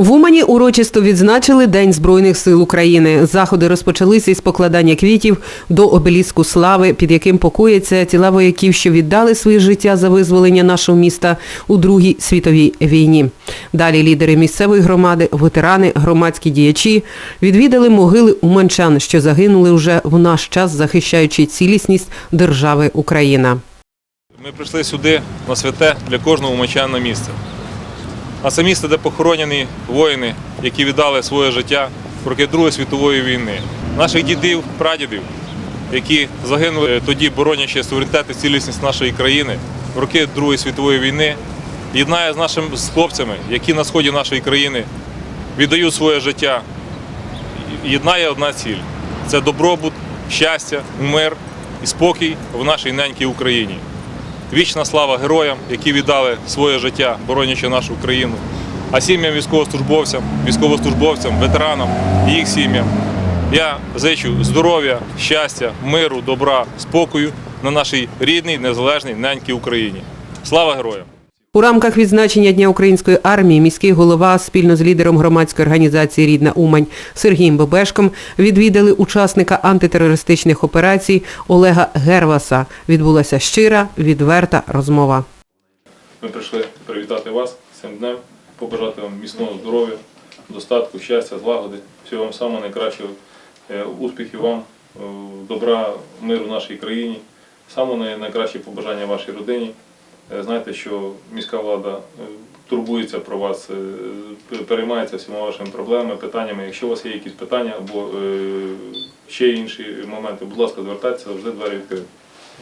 В Умані урочисто відзначили День Збройних сил України. Заходи розпочалися із покладання квітів до обеліску слави, під яким покояться тіла вояків, що віддали своє життя за визволення нашого міста у Другій світовій війні. Далі лідери місцевої громади, ветерани, громадські діячі відвідали могили уманчан, що загинули вже в наш час, захищаючи цілісність держави Україна. Ми прийшли сюди на святе для кожного умачана місце. А це місце, де похоронені воїни, які віддали своє життя в роки Другої світової війни. Наших дідів, прадідів, які загинули тоді, боронячи суверенітет і цілісність нашої країни в роки Другої світової війни, єднає з нашими з хлопцями, які на сході нашої країни віддають своє життя. Єднає одна ціль це добробут, щастя, мир і спокій в нашій ненькій Україні. Вічна слава героям, які віддали своє життя, боронячи нашу країну. А сім'ям військовослужбовцям, військовослужбовцям, ветеранам і їх сім'ям. Я зичу здоров'я, щастя, миру, добра, спокою на нашій рідній, незалежній ненькій Україні. Слава героям! У рамках відзначення Дня української армії міський голова спільно з лідером громадської організації Рідна Умань Сергієм Бебешком відвідали учасника антитерористичних операцій Олега Герваса. Відбулася щира, відверта розмова. Ми прийшли привітати вас цим днем, побажати вам міцного здоров'я, достатку, щастя, злагоди, всього вам самого найкращого, е, успіхів вам, е, добра, миру в нашій країні, саме най- найкращі побажання вашій родині. Е, Знайте, що міська влада е, турбується про вас, е, п- переймається всіма вашими проблемами, питаннями. Якщо у вас є якісь питання або е, ще інші моменти, будь ласка, звертайтеся, завжди двері відкриті.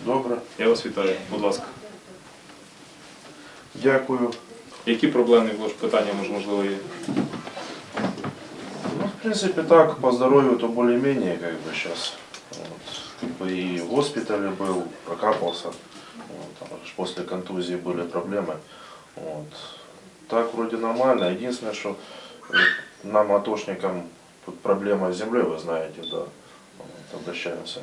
Добре, Я вас вітаю, будь ласка. дякую. Які проблемні може, питання може, можливо є? Ну, в принципе, так, по здоровью то более-менее, как бы сейчас. Вот. Как бы и в госпитале был, прокапался. Вот. Там после контузии были проблемы. Вот. Так вроде нормально. Единственное, что э, нам, атошникам, тут проблема с землей, вы знаете, да. Вот, обращаемся.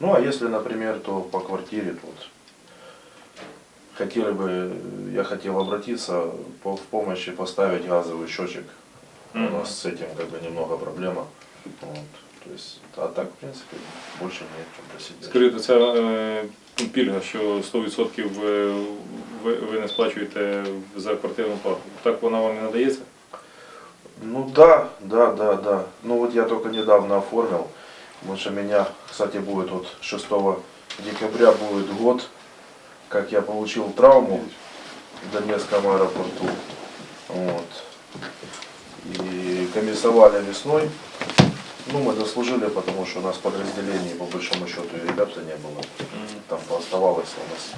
Ну, а если, например, то по квартире тут хотели бы, я хотел обратиться по, в помощи поставить газовый счетчик. У нас с этим как бы немного проблема. Вот. То есть, а так, в принципе, больше нет чем просить. Скажіть, ця е, пільга, що 100% ви, ви, не сплачуєте за квартирну плату, так вона вам не надається? Ну да, да, да, да. Ну вот я только недавно оформил. Потому что меня, кстати, будет вот 6 декабря будет год, как я получил травму в Донецком аэропорту. Вот. И комиссовали весной. Ну, мы дослужили, потому что у нас в подразделении, по большому счету, и ребят-то не было. Там пооставалось у нас.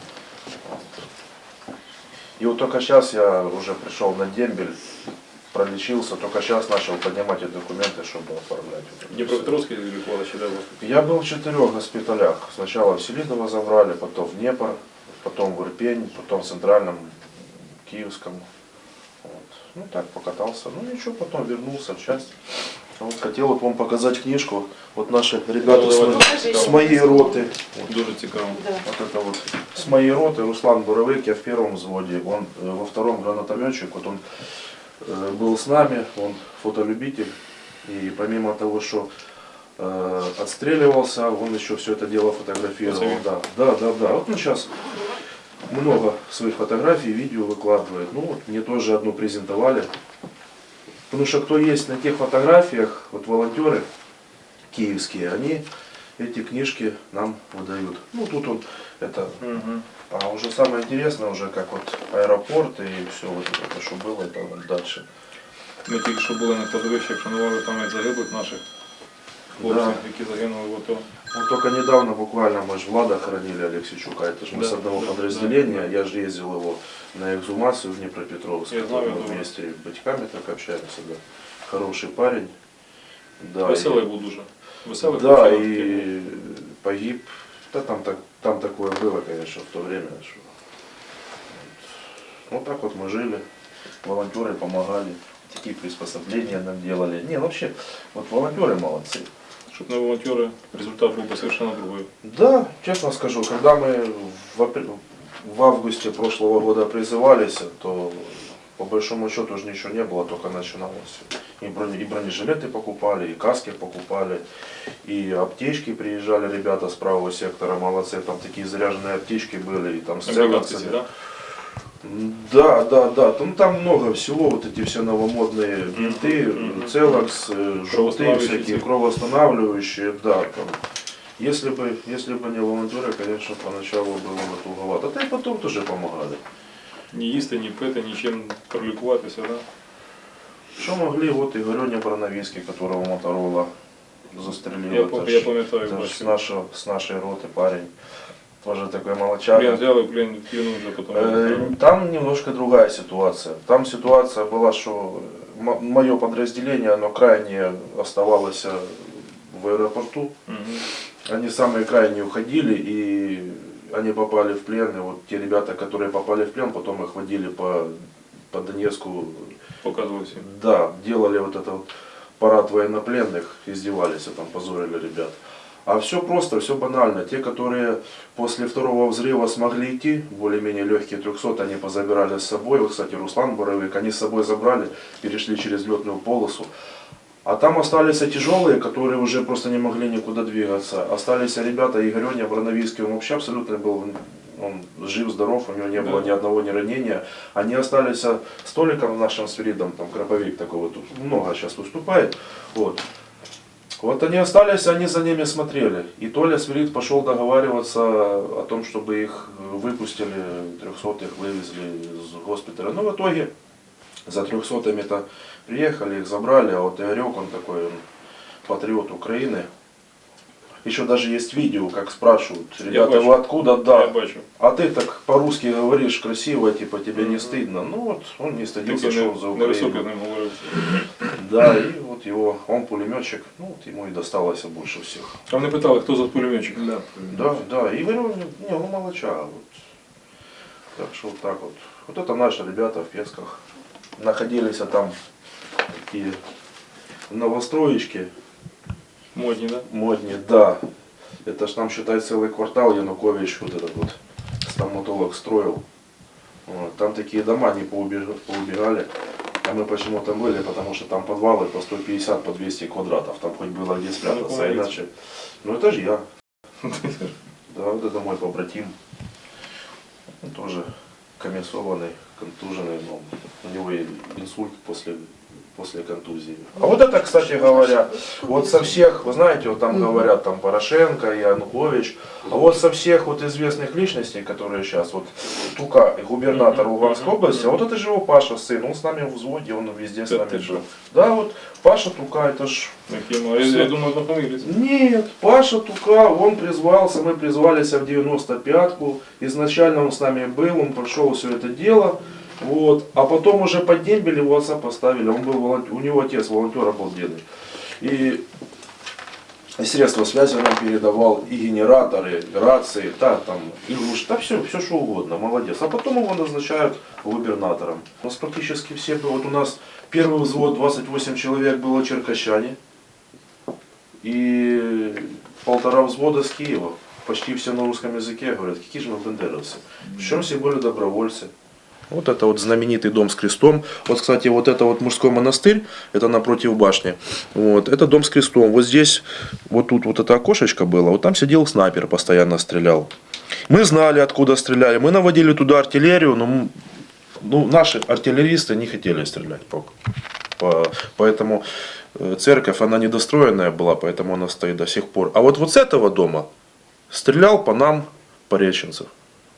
Вот. И вот только сейчас я уже пришел на дембель, пролечился, только сейчас начал поднимать эти документы, чтобы оформлять. Дніпропетровський лікували чи де ви? Я был в четырех госпиталях. Сначала в Селидово забрали, потом в Днепр, потом в Ирпень, потом в Центральном, Киевском. Вот. Ну так, покатался. Ну ничего, потом вернулся в часть. Вот хотел вот вам показать книжку. Вот наши ребята с, мо- с моей роты. Дуже цікаво. Вот это вот с моей роты Руслан Буровик, я в первом взводе, он э, во втором гранатометчик, вот он э, был с нами, он фотолюбитель, и помимо того, что э, отстреливался, он еще все это дело фотографировал. Да, да, да, да. Вот он сейчас много своих фотографий, видео выкладывает. Ну, вот мне тоже одну презентовали. Потому что кто есть на тех фотографиях, вот волонтеры киевские, они эти книжки нам выдают. Ну, тут он, это, Угу. а уже самое интересное, уже как вот аэропорт и все вот это, что было, это вот дальше. Ми тільки що були на кладовищі, вшанували пам'ять загиблих наших хлопців, Да. які загинули в АТО. Вот только недавно буквально мы же Влада хоронили Алексейчука, это же мы Да, с одного да, подразделения, я же ездил его на эксгумацию в Днепропетровск, Я знаю, мы вместе батьками так общаемся, да. Хороший парень. Да, Веселий и- був дуже. Веселий Да, и погиб. Да там, так, там такое было, конечно, в то время. Что... Вот так вот мы жили. Волонтеры помогали. Такие приспособления нам делали. Не, ну вообще, вот волонтеры молодцы. був. Щоб не волонтери, результат був би совершенно другий. Да, честно скажу, когда мы в, апр- в августе прошлого года призывались, то по большому счету уже ничего не было, только начиналось. И, броне- и бронежилеты покупали, и каски покупали, и аптечки приезжали ребята с правого сектора, молодцы, там такие заряженные аптечки были, и там с Американці, целоксами. да? Да, да, да. Там, там много всего, вот эти все новомодные бинты, мгм. целокс, э, желтые Кровоостанавливающие всякие, эти. кровоостанавливающие, да, там. Если бы, если бы не волонтеры, конечно, поначалу было бы туговато. Да и потом тоже помогали. Ні їсти, ні пити, нічим пролікуватися, да? Что могли, вот Игорёня Барановицкий, которого Моторола застрелил. Я, это пам- ж- я пам'ятаю, это ж с, бачив. нашего, с нашей роты парень. Тоже такой молочага. Плен взяли, плен кинув вже потім. Э, Там немножко другая ситуация. Там ситуация была, что мое подразделение, оно крайне оставалось э, в аэропорту. Мгм. Они самые крайние уходили, и они попали в плен. И вот те ребята, которые попали в плен, потом их водили по, по Донецку. Показував всім. Да, делали вот это вот парад военнопленных, издевались, и там позорили ребят. А все просто, все банально. Те, которые после второго взрыва смогли идти, более-менее легкие 300, они позабирали с собой. Вот, кстати, Руслан Боровик, они с собой забрали, перешли через летную полосу. А там остались тяжелые, которые уже просто не могли никуда двигаться. Остались ребята, Игорёня Брановицкий, он вообще абсолютно был он жив, здоров, у него не было Да. ни одного ни ранения. Они остались а, с Толиком нашим свиридом, там Краповик такой вот, много сейчас выступает. Вот. Вот они остались, они за ними смотрели. И Толя Свирид пошел договариваться о том, чтобы их выпустили, 300 их вывезли из госпиталя. Но в итоге за 300-ми-то приехали, их забрали, а вот Игорек, он такой он патриот Украины. Еще даже есть видео, как спрашивают, ребята, вы откуда? Да. Я бачу. А ты так по-русски говоришь красиво, типа тебе не стыдно. Ну вот он не стыдился, что он за Украину. Да, и его, он пулеметчик, ну вот ему и досталось больше всех. А вони питали, хто за пулеметчик? Да, да, и говорю, не, ну молоча. Вот. Так что вот так вот. Вот это наши ребята в Песках. Находились а там такие новостроечки Модні, да? модные, да. Это ж там, считай, целый квартал Янукович вот этот вот стоматолог строил. Вот. Там такие дома не поубеж- поубегали. А мы почему там были? Потому что там подвалы по 150, по 200 квадратов. Там хоть было где спрятаться, а Янукович. иначе... Ну это же я. Да, вот это мой побратим. Он тоже комиссованный, контуженный, но у него и инсульт после, после контузии. А вот это, кстати говоря, вот со всех, вы знаете, вот там говорят там Порошенко, Янукович, а вот со всех вот известных личностей, которые сейчас, вот Тука, губернатор Луганской области, а вот это же его Паша сын, он с нами в взводе, он везде с нами что? Да, вот Паша Тука, это ж? Я, думаю, однофамілець. нет, Паша Тука, он призвался, мы призвались в 95-ку. Изначально он с нами был, он прошел все это дело. Вот. А потом уже под дембель его отца поставили. Он был волон- у него отец волонтер обалденный. И, и средства связи нам передавал, и генераторы, и рации, да, там, и луж, да все, все что угодно, молодец. А потом его назначают губернатором. У нас практически все, вот у нас первый взвод, 28 человек было черкащане и полтора взвода с Киева. Почти все на русском языке говорят, какие же мы бандеровцы. Причем все были добровольцы. Вот это вот знаменитый дом с крестом. Вот, кстати, вот это вот мужской монастырь, это напротив башни. Вот, это дом с крестом. Вот здесь, вот тут вот это окошечко было, вот там сидел снайпер, постоянно стрелял. Мы знали, откуда стреляли. Мы наводили туда артиллерию, но ну, наши артиллеристы не хотели стрелять. по- по- поэтому э, церковь, она недостроенная была, поэтому она стоит до сих пор. А вот, вот с этого дома стрелял по нам Пореченцев.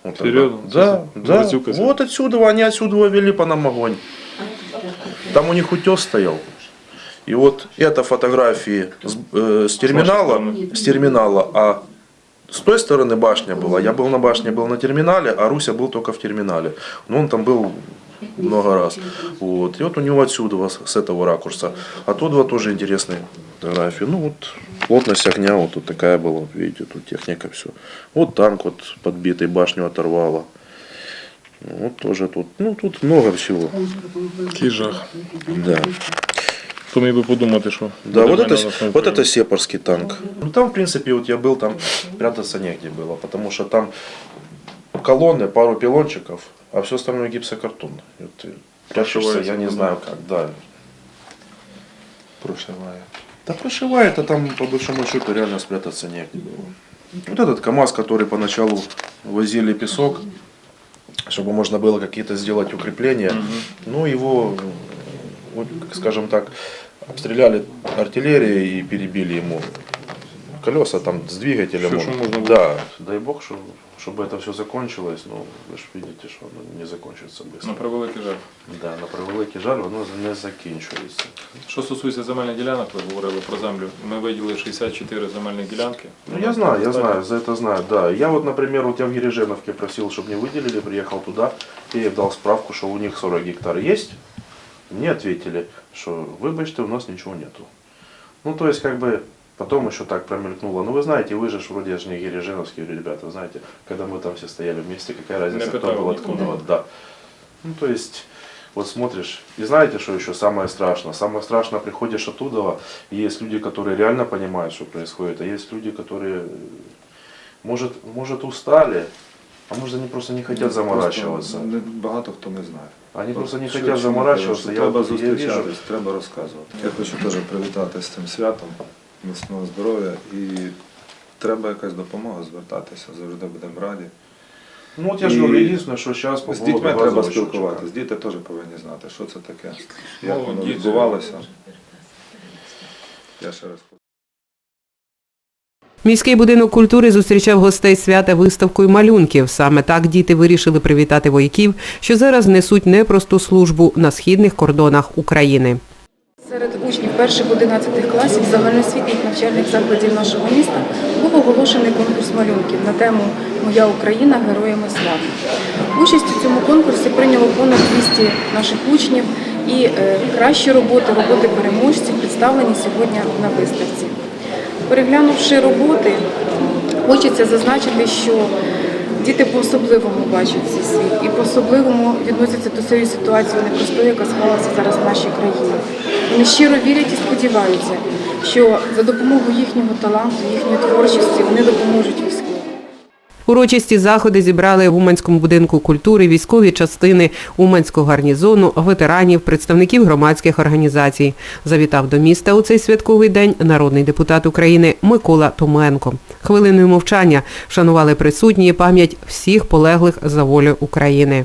Вот тогда. Серьезно? Да, да. Гвоздюка сидел? Вот отсюда, они отсюда вели по нам огонь. Там у них утес стоял. И вот это фотографии с, э, с терминала, стороны. с терминала, а с той стороны башня была. Я был на башне, был на терминале, а Руся был только в терминале. Но он там был много раз. Вот. И вот у него отсюда, вот с этого ракурса. А тут вот тоже интересные фотографии. Ну вот плотность огня вот тут такая была. Вот видите, тут техника все. Вот танк вот подбитый, башню оторвало. Вот тоже тут. Ну тут много всего. Який жах. Да. Хто міг би подумати, що Да, буде вот війна это, на своєму вот полі. это сепарский танк. Ну там, в принципе, вот я был, там прятаться негде было, потому что там колонны, пару пилончиков, а все остальное гипсокартон. Ты прячешься, я не знаю как, да. Прошиває. Да прошивает, а там по большому счету реально спрятаться негде было. Вот этот КАМАЗ, который поначалу возили песок, чтобы можно было какие-то сделать укрепления, ну его, э, скажем так, обстреляли артиллерией и перебили ему колеса там с двигателем. Всё, он- что можно было. да, дай бог, что, чтобы это все закончилось, но вы же видите, что оно не закончится быстро. На превеликий жаль. Да, на превеликий жаль, воно не закінчується. Що стосується земельних ділянок, ви говорили про землю. Ми виділили 64 земельних ділянки. Ну, я знаю, я знаю, за это знаю, да. Я вот, например, вот я в Ереженовке просил, чтобы мне выделили, приехал туда, и я дал справку, что у них 40 гектар есть. Мне ответили, что выбачьте, у нас ничего нету. Ну, то есть, как бы, потом еще так промелькнуло. Ну, вы знаете, вы же ж вроде же не Ереженовские ребята, знаете, когда мы там все стояли вместе, какая разница, Не кто питал был, никого. откуда, вот, да. Ну, то есть, вот смотришь, и знаете, что еще самое страшное? Самое страшное, приходишь оттуда, и есть люди, которые реально понимают, что происходит, а есть люди, которые, э, может, может устали, а может они просто не хотят заморачиваться. Просто не- Багато хто не знає. Они просто не Що- хотят що заморачиваться. кажуть, Я, треба вот- я вижу, зустрічатись, треба розказувати. Я хочу теж привітати з цим святом, Міцного здоров'я і треба якась допомога звертатися, завжди будемо раді. ну вот я І говорю, единственное, что сейчас по З дітьми треба спілкуватися. Діти теж повинні знати, що це таке, як воно відбувалося. Я ще раз Міський будинок культури зустрічав гостей свята виставкою малюнків. Саме так діти вирішили привітати вояків, що зараз несуть непросту службу на східних кордонах України. Учнів перших 11 класів загальноосвітніх навчальних закладів нашого міста був оголошений конкурс малюнків на тему Моя Україна героями слави. Участь у цьому конкурсі прийняло понад 200 наших учнів і е, кращі роботи, роботи переможців представлені сьогодні на виставці. Переглянувши роботи, хочеться зазначити, що діти по-особливому бачать цей світ і по-особливому відносяться до цієї ситуації непростої, яка склалася зараз в нашій країні. Вони щиро вірять і сподіваються, що за допомогою їхнього таланту, їхньої творчості вони допоможуть військовим. Урочисті заходи зібрали в Уманському будинку культури військові частини Уманського гарнізону, ветеранів, представників громадських організацій. Завітав до міста у цей святковий день народний депутат України Микола Томенко. Хвилиною мовчання вшанували присутні пам'ять всіх полеглих за волю України.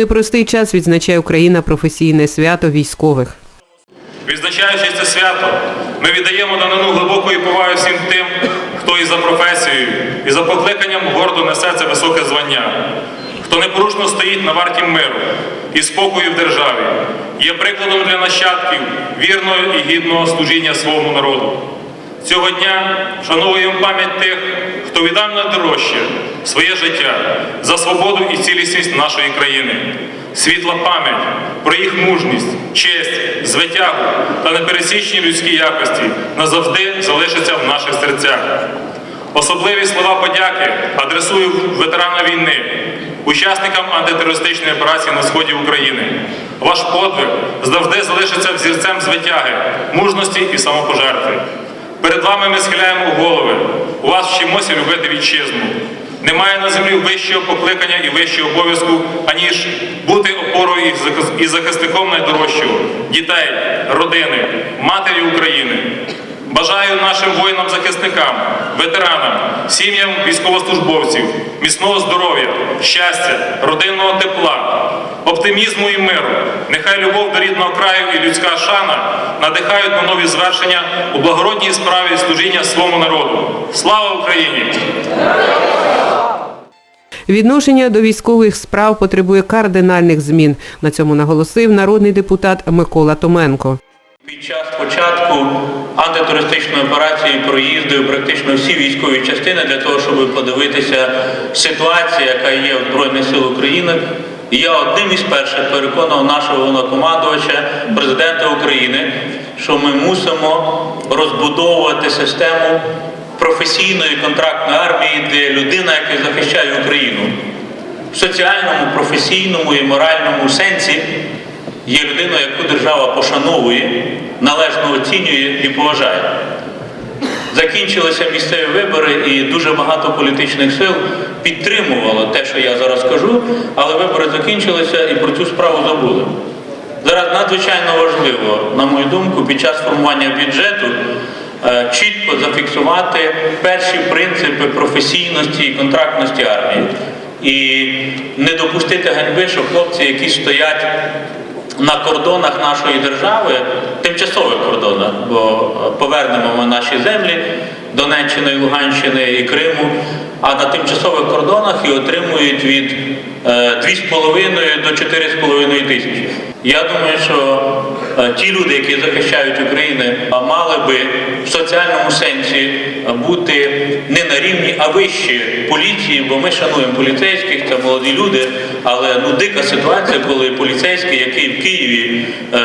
Непростий час відзначає Україна професійне свято військових. Відзначаючи це свято, ми віддаємо данину глибокої поваги всім тим, хто і за професією, і за покликанням гордо несе це високе звання, хто непорушно стоїть на варті миру і спокою в державі, є прикладом для нащадків вірного і гідного служіння своєму народу. Цього дня вшановуємо пам'ять тих, хто віддав найдорожче своє життя за свободу і цілісність нашої країни. Світла пам'ять про їх мужність, честь, звитягу та непересічні людські якості назавжди залишаться в наших серцях. Особливі слова подяки адресую ветеранам війни, учасникам антитерористичної операції на сході України. Ваш подвиг завжди залишиться взірцем звитяги, мужності і самопожертви. Перед вами ми схиляємо голови. У вас вчимося любити вітчизну. Немає на землі вищого покликання і вищого обов'язку, аніж бути опорою і захис- захисником найдорожчого дітей, родини, матері України. Бажаю нашим воїнам-захисникам, ветеранам, сім'ям військовослужбовців, міцного здоров'я, щастя, родинного тепла, оптимізму і миру. Нехай любов до рідного краю і людська шана надихають на нові звершення у благородній справі служіння своєму народу. Слава Україні! Відношення до військових справ потребує кардинальних змін. На цьому наголосив народний депутат Микола Томенко. Під час початку антитерористичної операції проїздив практично всі військові частини для того, щоб подивитися ситуацію, яка є в Збройних сил України. І я одним із перших переконав нашого головнокомандувача, президента України, що ми мусимо розбудовувати систему професійної контрактної армії, де людина, яка захищає Україну, в соціальному, професійному і моральному сенсі є людиною, яку держава пошановує, належно оцінює і поважає. Закінчилися місцеві вибори, і дуже багато політичних сил підтримувало те, що я зараз кажу, але вибори закінчилися і про цю справу забули. Зараз надзвичайно важливо, на мою думку, під час формування бюджету е, чітко зафіксувати перші принципи професійності і контрактності армії. І не допустити ганьби, що хлопці, які стоять на кордонах нашої держави, тимчасових кордонах, бо е, повернемо ми наші землі Донеччини, Луганщини і Криму, а на тимчасових кордонах і отримують від е, 2,5 до 4,5 тисячі. Я думаю, що е, ті люди, які захищають Україну, е, мали би в соціальному сенсі е, бути не на рівні, а вище поліції, бо ми шануємо поліцейських, це молоді люди, але ну дика ситуація, коли поліцейський, який в Києві е,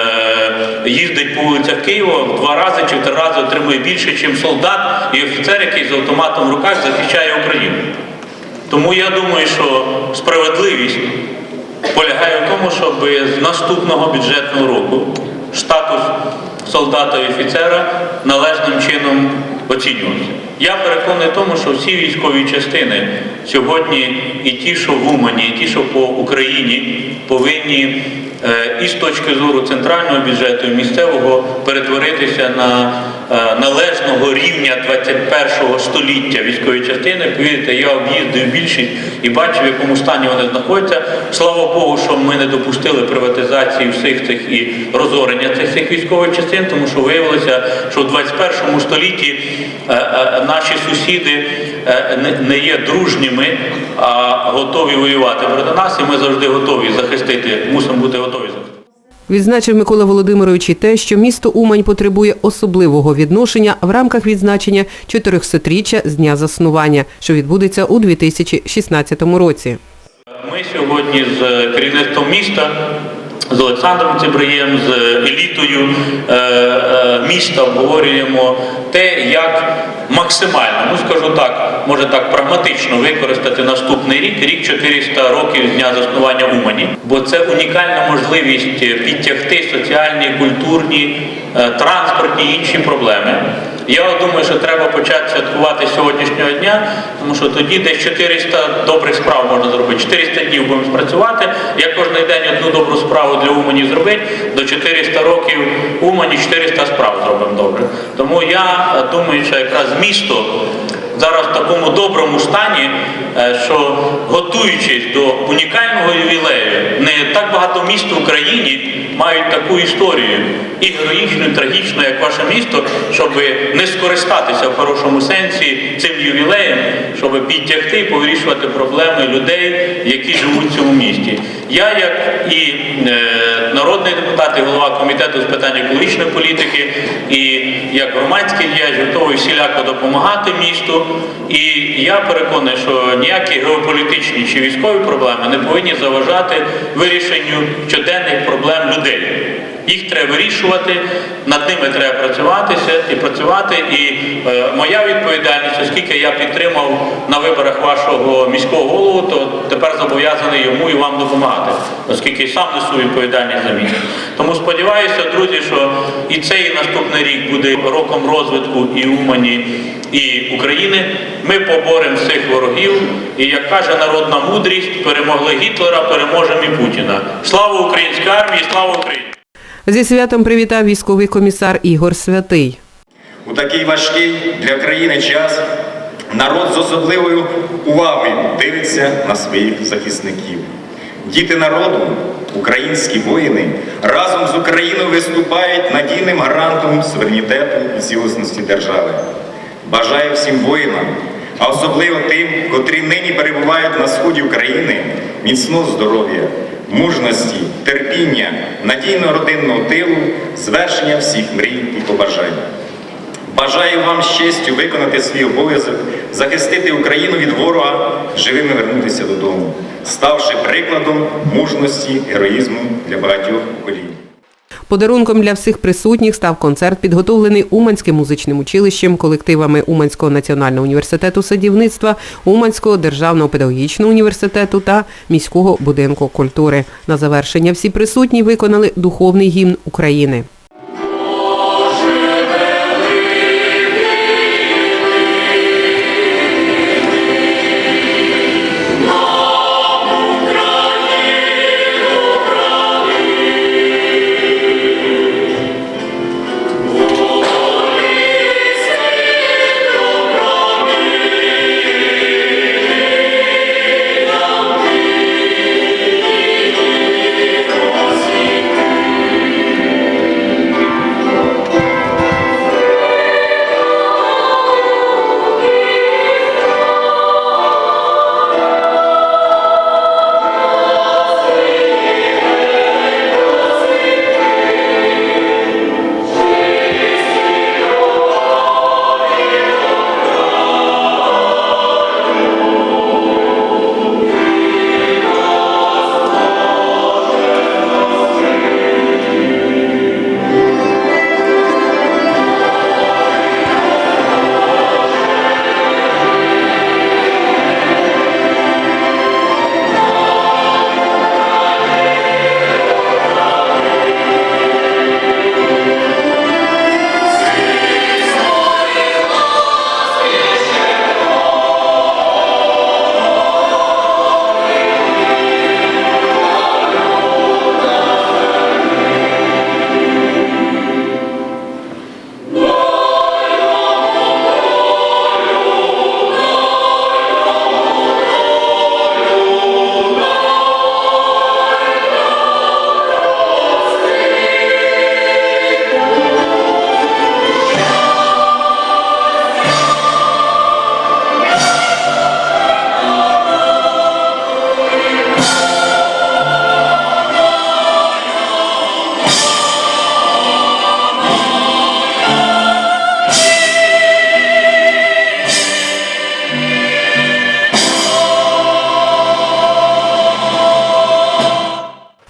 їздить по вулицях Києва, в два рази чи в три рази отримує більше, ніж солдат і офіцер, який з автоматом в руках захищає Україну. Тому я думаю, що справедливість полягає в тому, щоб з наступного бюджетного року статус солдата і офіцера належним чином оцінювався. Я переконаний тому, що всі військові частини сьогодні і ті, що в Умані, і ті, що по Україні, повинні і з точки зору центрального бюджету, і місцевого перетворитися на е, належного рівня 21 століття військової частини. Повірте, я об'їздив більшість і бачив, в якому стані вони знаходяться. Слава Богу, що ми не допустили приватизації всіх цих і розорення цих всіх військових частин, тому що виявилося, що в 21 столітті е, е, наші сусіди е, не- не є дружніми, а готові воювати проти нас, і ми завжди готові захистити, мусимо бути готові захистити. Відзначив Микола Володимирович і те, що місто Умань потребує особливого відношення в рамках відзначення 400-річчя з дня заснування, що відбудеться у 2016 році. Ми сьогодні з керівництвом міста, з Олександром Цибриєм, з елітою е, е, міста обговорюємо те, як максимально, ну скажу так, може так прагматично використати наступний рік, рік 400 років з дня заснування Умані, бо це унікальна можливість підтягти соціальні, культурні, е, транспортні і інші проблеми. Я думаю, що треба почати святкувати сьогоднішнього дня, тому що тоді десь 400 добрих справ можна зробити. 400 днів будемо спрацювати. Я кожен день одну добру справу для Умані зробити. До 400 років Умані 400 справ зробимо добре. Тому я думаю, що якраз місто зараз в такому доброму стані, е, що готуючись до унікального ювілею, не так багато міст в Україні мають таку історію і героїчну, і трагічну, як ваше місто, щоб не скористатися в хорошому сенсі цим ювілеєм, щоб підтягти і повирішувати проблеми людей, які живуть в цьому місті. Я, як і е, народний депутат, і голова комітету з питань екологічної політики, і як громадський діяч готовий всіляко допомагати місту. І я переконаний, що ніякі геополітичні чи військові проблеми не повинні заважати вирішенню щоденних проблем людей. Їх треба вирішувати, над ними треба працюватися і працювати. І е, моя відповідальність, оскільки я підтримав на виборах вашого міського голову, то тепер зобов'язаний йому і вам допомагати, оскільки сам несу відповідальність за місто. Тому сподіваюся, друзі, що і цей наступний рік буде роком розвитку і Умані, і України. Ми поборемо цих ворогів. І як каже народна мудрість, перемогли Гітлера, переможемо і Путіна. Слава українській армії, слава Україні! Зі святом привітав військовий комісар Ігор Святий. У такий важкий для країни час народ з особливою увагою дивиться на своїх захисників. Діти народу, українські воїни, разом з Україною виступають надійним гарантом суверенітету і цілісності держави. Бажаю всім воїнам, а особливо тим, котрі нині перебувають на сході України, міцного здоров'я, мужності, терпіння, надійного родинного тилу, звершення всіх мрій і побажань. Бажаю вам з честю виконати свій обов'язок, захистити Україну від ворога, живими вернутися додому, ставши прикладом мужності, героїзму для багатьох поколінь. Подарунком для всіх присутніх став концерт, підготовлений Уманським музичним училищем, колективами Уманського національного університету садівництва, Уманського державного педагогічного університету та міського будинку культури. На завершення всі присутні виконали духовний гімн України.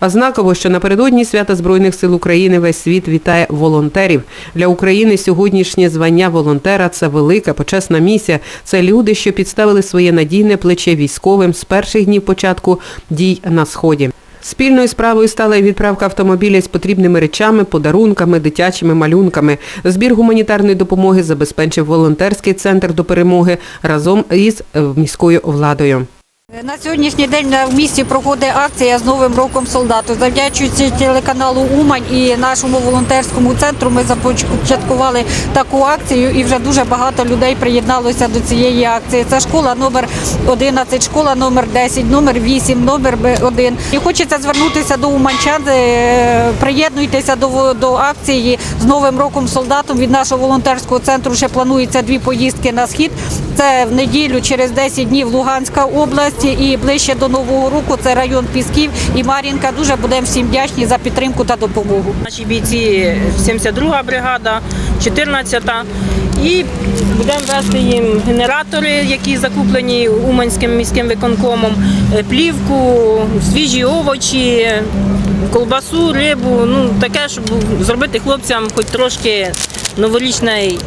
А знаково, що напередодні свята Збройних сил України весь світ вітає волонтерів. Для України сьогоднішнє звання волонтера це велика почесна місія. Це люди, що підставили своє надійне плече військовим з перших днів початку дій на сході. Спільною справою стала і відправка автомобіля з потрібними речами, подарунками, дитячими малюнками. Збір гуманітарної допомоги забезпечив волонтерський центр до перемоги разом із е, міською владою. На сьогоднішній день в місті проходить акція з Новим роком солдату. Завдячуючи телеканалу Умань і нашому волонтерському центру, ми започаткували таку акцію і вже дуже багато людей приєдналося до цієї акції. Це школа номер 11, школа номер 10, номер 8, номер 1. І хочеться звернутися до уманчан. е, Приєднуйтеся до, до акції з Новим роком солдатом. Від нашого волонтерського центру ще планується дві поїздки на схід. Це в неділю через 10 днів Луганська область і ближче до Нового року це район Пісків і Мар'їнка. Дуже будемо всім вдячні за підтримку та допомогу. Наші бійці 72-га бригада, 14-та. І будемо вести їм генератори, які закуплені Уманським міським виконкомом, е, плівку, свіжі овочі, колбасу, рибу. Ну таке, щоб зробити хлопцям хоч трошки новорічний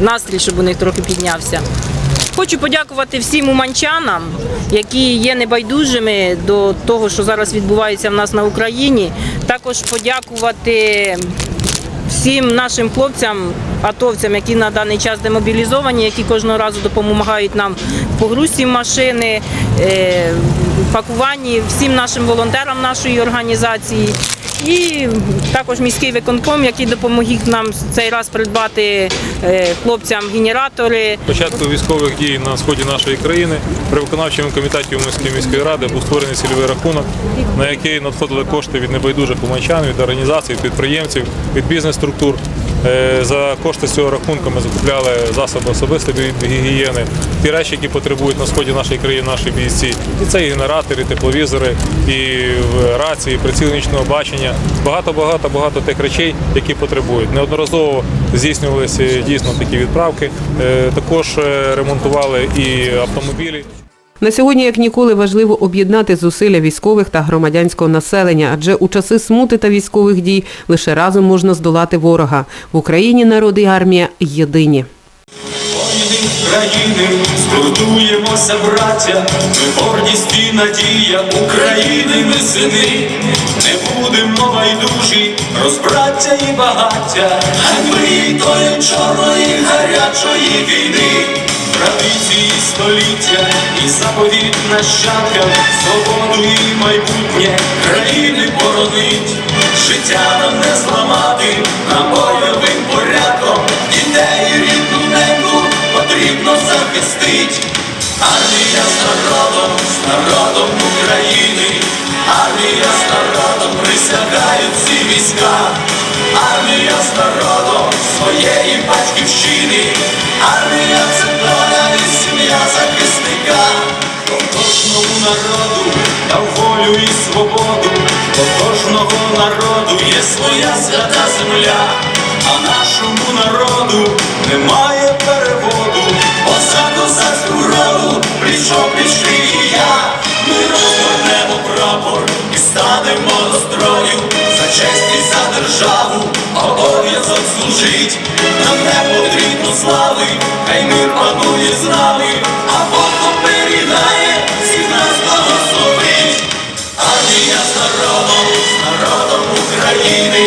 настрій, щоб у них трохи піднявся. Хочу подякувати всім уманчанам, які є небайдужими до того, що зараз відбувається в нас на Україні. Також подякувати всім нашим хлопцям, атовцям, які на даний час демобілізовані, які кожного разу допомагають нам в погрузці машини, е, пакуванні, всім нашим волонтерам нашої організації. І також міський виконком, який допомог нам цей раз придбати е, хлопцям генератори. Початку військових дій на сході нашої країни при виконавчому комітеті Уманської міської ради був створений цільовий рахунок, на який надходили кошти від небайдужих уманчан, від організацій, від підприємців, від бізнес-структур. Е, За кошти цього рахунку ми закупляли засоби особистої гігієни, ті речі, які потребують на сході нашої країни наші бійці. І це і генератори, і тепловізори, і рації, і приціл нічного бачення. Багато, багато, багато тих речей, які потребують. Неодноразово здійснювалися дійсно такі відправки. Е, Також е, ремонтували і автомобілі. На сьогодні, як ніколи, важливо об'єднати зусилля військових та громадянського населення, адже у часи смути та військових дій лише разом можна здолати ворога. В Україні народ і армія єдині. Воїни країни, згуртуємося, браття, ми гордість і надія України, ми сини, не будемо байдужі, розбраття і багаття, ганьби тої чорної гарячої війни, традиції століття і заповіт нащадкам, свободу і майбутнє країни боронить, життя нам не зламати, нам бойовим порядком, дітей рідну неньку потрібно захистить. Армія з народом, з народом України, армія з народом присягають всі війська, армія з народом своєї батьківщини, армія це доля і сім'я захисника. Бо кожному народу дав волю і свободу, до кожного народу є своя свята земля, а нашому народу немає переводу, оса козацьку роду, пліч-опліч і я, ми розгорнемо прапор і станемо до строю, за честь слави, хай мир панує з нами, а Бог оберігає, всіх нас благословить. Армія з народом, з народом України,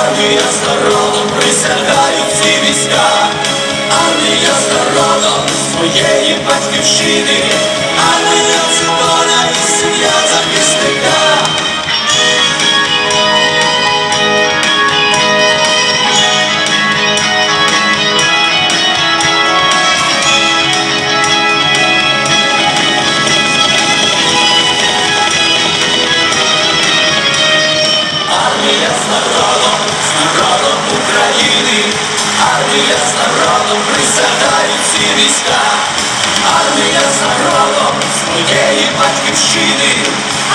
армія з народом присягають всі війська, армія з народом своєї батьківщини, Армія з народом присягають всі війська, армія за родом своєї батьківщини,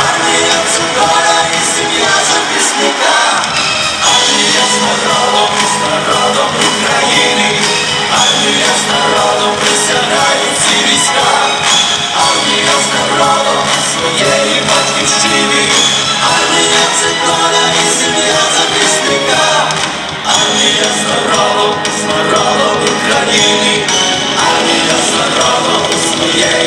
армія цукора і сім'я захисника, армія за родом. Україні, а я сорока у своєї.